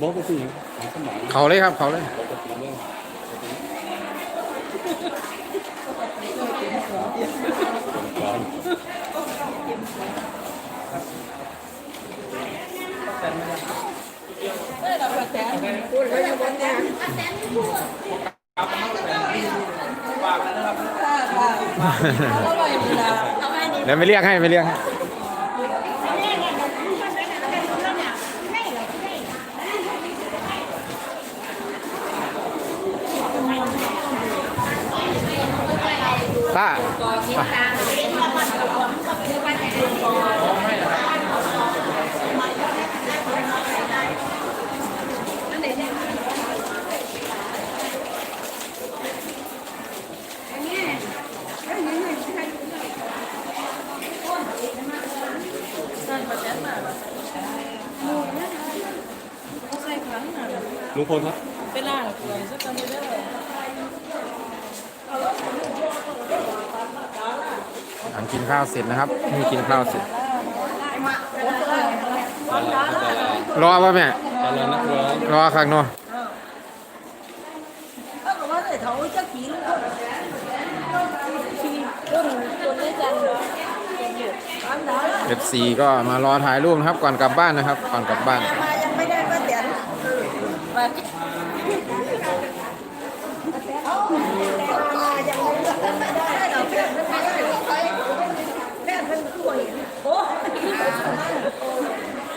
บอกไปสิของสมัยเขาเลยครับเขาเลยปกติเรื่องก่อนเดี๋ยวไม่เรียกให้ไม่เรียกให้ ป้าลุงพลครับเป็นล่างเลยสักคำไม่ได้เลย หลังกินข้าวเสร็จนะครับนี่กินข้าวเสร็จ รอป่ะแม่รนักร้องรอข้างนอกเด็กคนทีคนคนได้จันตามดาวแล้วเอฟซีก็มารอถ่ายรูปนะครับก่อนกลับบ้านนะครับ ก่อนกลับบ้านม ใ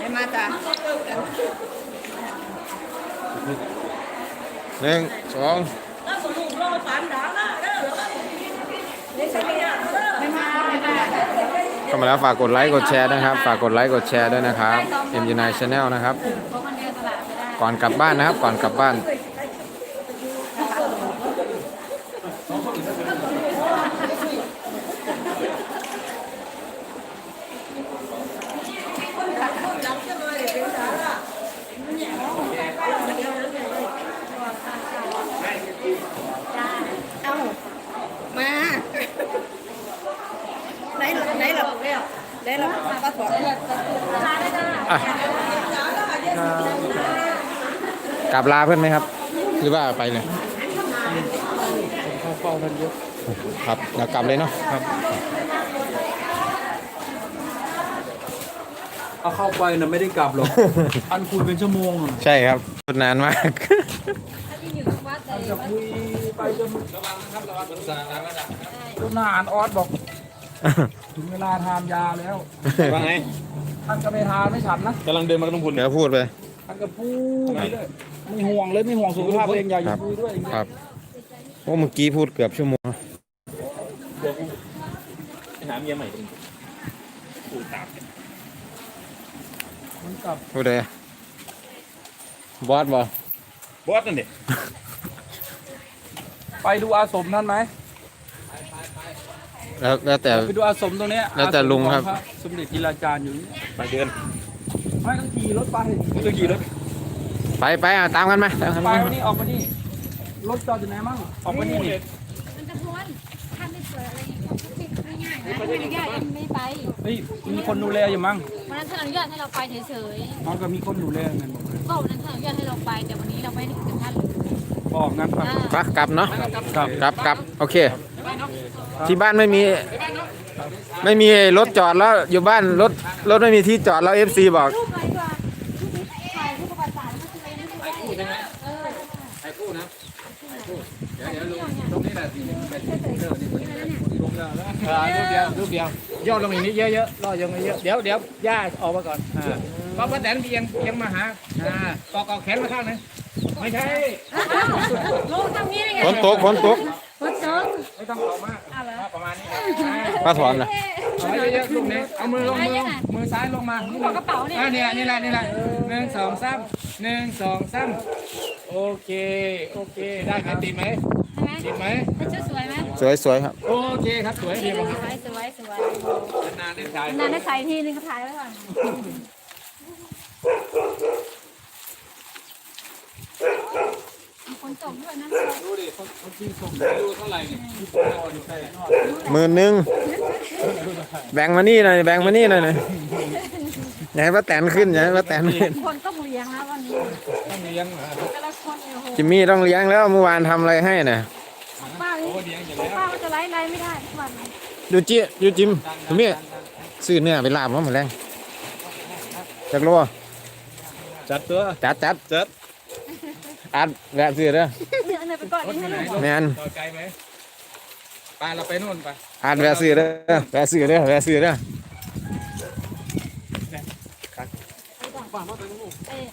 ห้มาจ้ะหนึ่งสองแล้วก็ลูกรอฝันดาวนะเด้อนี่ใช่ไหมอะไม่มาไม่มาเข้ามาแล้วฝากกดไลค์กดแชร์นะครับ ฝากกดไลค์กดแชร์ด้วยนะครับ m อ็ม i Channel นะครับ ก่อนกลับบ้านนะครับ ก่อนกลับบ้าน เอามาไหนไหนหรอ ไหนหรอป้าถอนอะกลับลาเพื่อนไหมครับ หรือว่าไปเลยเข้าเฝ้าท่านเยอะครับเดี๋ยวกลับเลยเนาะครับเอาเข้าไปนะไม่ได้กลับหรอก อันคุยเป็นชั่วโมงอะใช่ครับนานมากจะคุยไปจนระวังนะครับระวังสารระดับจนทหารออสบอก ถึงเวลาทานยาแล้วว่าไงท่านก็ไม่ทานไม่ฉันนะกำลังเดินมากับลุงพลเดี๋ยวพูดไปท่านก็พูดไปเลยไม่ห่วงเลยไม่ห่วงสุขภาพตัวเองอย่าอยู่คุยด้วยครับโอ้เมื่อกี้พูดเกือบชั่วโมงไปหาเมียใหม่ตรงนี้ปูตามมันกลับพูดเลยบอสบอบอสนั่นเด็กไปดูอาสมท่านไหม แล้วแล้วแต่ ไปดูอาสมตรงเนี้ยแล้วแต่ลุงครับ อาสมของพะสมเด็จจิราจารย์อยู่นี่ไปเดินไม่ต้องขี่รถไปไม่ต้องขี่รถไปไปอะตามกันมาตามกันไปมาวันนี้ออกมานี่รถจอดอยู่ไหนมั่งออกมานี่นี่มันจะพ้นถ้าไม่เปิดอะไรอย่างเงี้ยเขาปิดไม่ง่ายนะไม่อนุญาตยังไม่ไปเฮ้ยมีคนดูแลอยู่มั้งวันนั้นท่านอนุญาตให้เราไปเฉยน้องก็มีคนดูแลเงินบอกเลยๆก็วันนั้นท่านอนุญาตให้เราไป แต่วันนี้เราไม่ได้ถึงท่านเลยบอกงั้นปะอ่าครับกลับเนาะครับกลับกลับโอเค ที่บ้านไม่มี ไม่มีรถจอดแล้วอยู่บ้านรถรถไม่มีที่จอดแล้วเอฟซีบอกรูปไหนดีกว่ารูปนี้ถ่ายรูปประวัติศาสตร์มันคืออะไรนะถ่ายคู่ใช่ไหมเออไอ้กู้นะไอ้กู้เดียวยวตรงนี้แหละที่เป็นเรื่องที่ลงแล้วแล้วอ่ารูปเดียวรูปเดียวย่อลงอย่างนี้เยอะๆล่อยลงเยอะเดี๋ยวเดี๋ยวย่าออกมาก่อนอ่าก็ป้าแตนเอียงเอียงมาหาอ่ากอกอกแขนมาข้างนึงไม่ใช่ลูกทำงี้ได้ไงฝนตกฝนตกฝนตก ไม่ต้องออกมากอ่าประมาณนี้ป้าถอนนะเอาไว้เยอะๆลูกนี้เอามือลงมือมือซ้ายลงมาบอกกระเป๋าเนี่ยอ่านี่แหละนี่แหละนี่แหละหนึ่งสองสามหนึ่งสองสามโอเคโอเคได้ไหมติดไหมใช่ไหมติดไหมเป็นชุดสวยไหมสวยสวยครับ โอเคครับสวยดีสมากวยสวยสวยนานได้ถ่ายนานได้ใส่ทีนึงก็ถ่ายไว้ก่อนมีค นส่งด้วยนะดูดิเขาเขาที่ส่งดูเท่าไหร่เนี่ยนอนอยู่ใกล้นอนหมื่นหนึ่งแบ่งมานี่หน่อยแบ่งมานี่หน่อยหน่อยอย่าให้ป้าแตนขึ้นอย่าให้ป้าแตนขึ้นคนต้องเลี้ยงนะวันนี้ต้องเลี้ยงเหรอแต่ละคนเนี่ยโหจิมมี่ต้องเลี้ยงแล้วเมื่อวานทำอะไรให้น่ะป้านี่โอ้เลี้ยงอยู่แล้วป้ามันจะไล่ไล่ไม่ได้ทุกวันเลยดูจิดูจิมจิมมี่ซื้อเนื้อไปลาบมั้งเหมือนแรงจักโลจัดตัวจัดจัดจัด อัดแวะซื้อเด้อเนี่ยเนี่ยไปก่อนรถนี่อยู่ให้ไหนลูกแมนรอไกลไหมไปเราไปนู่นไปอัดแวะซื้อเด้อแวะซื้อเด้อแวะซื้อเด้อเอ้ย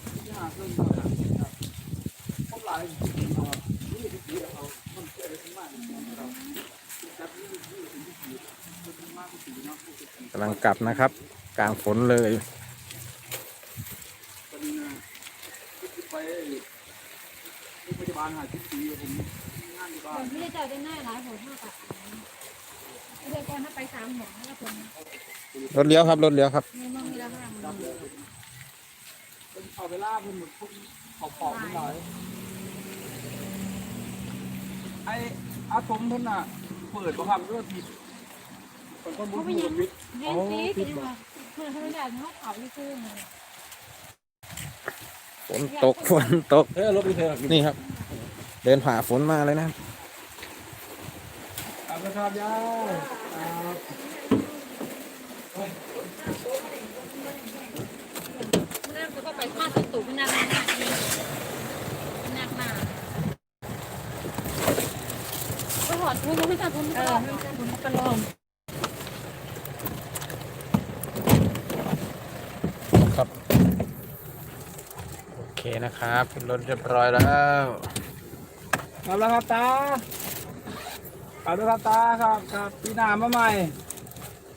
กำลังกลับนะครับ กลางฝนเลย ไปโรงพยา บาลหาที่ปีผมงานอยู่บ้านผมไม่ได้เจอได้หน้าหลายหัวมากอะเดี๋ยวก่อนถ้าไปสามหมอแล้วผมรถเลี้ยวครับรถเลี้ยวครับ ในเมืองมีราคามันเป็นเอาเวลาเป็นหมดพวกขอบขอบนิดหน่อยไอ้อาสมเพิ่นน่ะ เปิดบ่ครับเรื่องผิดเป็นคนบุญเปิดผิดเรียนซีสิมาเพื่อนเขาไม่ได้เขาเขาที่ซื้อมาฝนตกฝนตกเฮ้ยรถไปเถอะนี่ครับ เดินผ่าฝนมาเลยนะครับยายครับเริ่มก็ไปมาวตุ่มันหนักหนักนี่หนักหนาก็หอดทุนไม่ใช่ทุนเออไม่ใช่ทุนกระลมครับ โอเคนะครับรถเรียบร้อยแล้ว เอาละครับตาเอาละครับตาครับครับปีนามาใหม่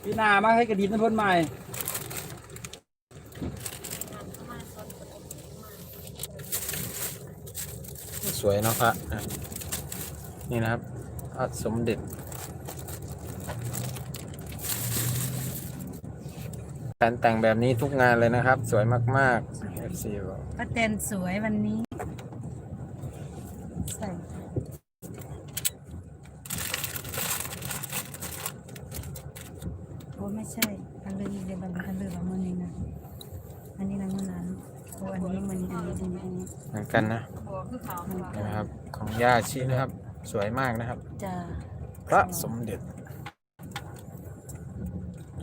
ปีนามาให้กระดิ่งน้ำพ่นใหม่สวยเนาะพระอะนี่นะครับพระสมเด็จการแต่งแบบนี้ทุกงานเลยนะครับ สวยมากๆ FC บอกป้าแตนสวยวันนี้ ใส่โอ้ไม่ใช่ อันเลืออีกเดี๋ยวบันอันเลือแบบมือนี้นะอันนี้นะมือนั้นโอ้อันนี้มือนี้อันนี้อันนี้อันนี้เหมือนกันนะหัวคือเขานี่นะครับ ของย่าชีนะครับ สวยมากนะครับ จะพระสมเด็จ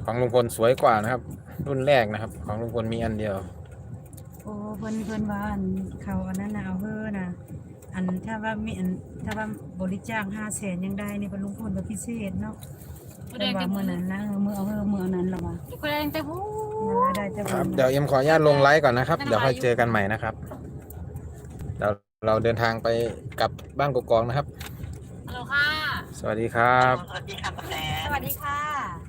ของลุงพลสวยกว่านะครับ รุ่นแรกนะครับ ของลุงพลมีอันเดียว โอ้เพิ่นเพิ่นว่าอันเขาอันนั้นนะเอาเฮ้อนะอันถ้าว่ามีอันถ้าว่าบริจาคห้าแสนยังได้นี่เป็นลุงพลแบบพิเศษเนาะ ไม่แต่ได้ว่าแต่เมื่อนั้นนะเออมื่อเอาเฮ้อมื่อเอานั้นหรอวะคนแรงแต่หูนั่นละได้แต่ควัรับนเดี๋ยวเอ็มขออนุญาตลงไลฟ์ก่อนนะครับ เดี๋ยวค่อยเจอกันใหม่นะครับเดี๋ยวเราเดินทางไปกลับบ้านกกอกนะครับ ฮัลโหลค่ะ สวัสดีครับ สวัสดีค่ะ